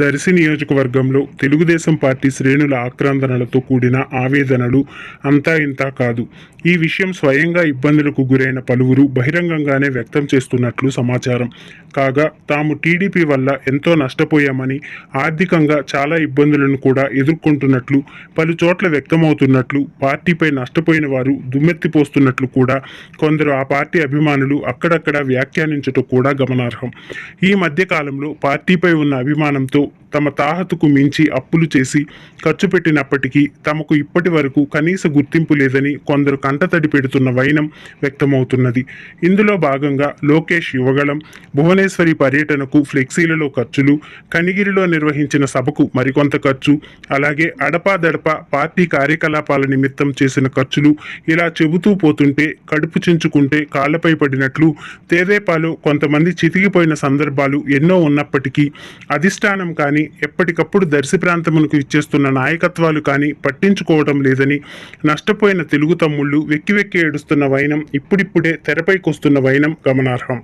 దర్శి నియోజకవర్గంలో తెలుగుదేశం పార్టీ శ్రేణుల ఆక్రందనలతో కూడిన ఆవేదనలు అంతా ఇంతా కాదు. ఈ విషయం స్వయంగా ఇబ్బందులకు గురైన పలువురు బహిరంగంగానే వ్యక్తం చేస్తున్నట్లు సమాచారం. కాగా తాము టీడీపీ వల్ల ఎంతో నష్టపోయామని ఆర్థికంగా చాలా ఇబ్బందులను కూడా ఎదుర్కొంటున్నట్లు పలు చోట్ల వ్యక్తమవుతున్నట్లు పార్టీపై నష్టపోయిన వారు దుమ్మెత్తిపోస్తున్నట్లు కూడా కొందరు ఆ పార్టీ అభిమానులు అక్కడక్కడ వ్యాఖ్యానించటం కూడా గమనార్హం. ఈ మధ్య కాలంలో పార్టీపై ఉన్న అభిమానంతో Cool. తమ తాహతుకు మించి అప్పులు చేసి ఖర్చు పెట్టినప్పటికీ తమకు ఇప్పటి వరకు కనీస గుర్తింపు లేదని కొందరు కంటతడి పెడుతున్న వైనం వ్యక్తమవుతున్నది. ఇందులో భాగంగా లోకేష్ యువగళం భువనేశ్వరి పర్యటనకు ఫ్లెక్సీలలో ఖర్చులు కనిగిరిలో నిర్వహించిన సభకు మరికొంత ఖర్చు అలాగే అడపాదడప పార్టీ కార్యకలాపాల నిమిత్తం చేసిన ఖర్చులు ఇలా చెబుతూ పోతుంటే కడుపు చించుకుంటే కాళ్ళపై పడినట్లు తేదేపాలో కొంతమంది చితికిపోయిన సందర్భాలు ఎన్నో ఉన్నప్పటికీ అధిష్టానం కానీ కానీ ఎప్పటికప్పుడు దర్శి ప్రాంతమునకు ఇచ్చేస్తున్న నాయకత్వాలు కానీ పట్టించుకోవడం లేదని నష్టపోయిన తెలుగు తమ్ముళ్ళు వెక్కి వెక్కి ఏడుస్తున్న వైనం ఇప్పుడిప్పుడే తెరపైకొస్తున్న వైనం గమనార్హం.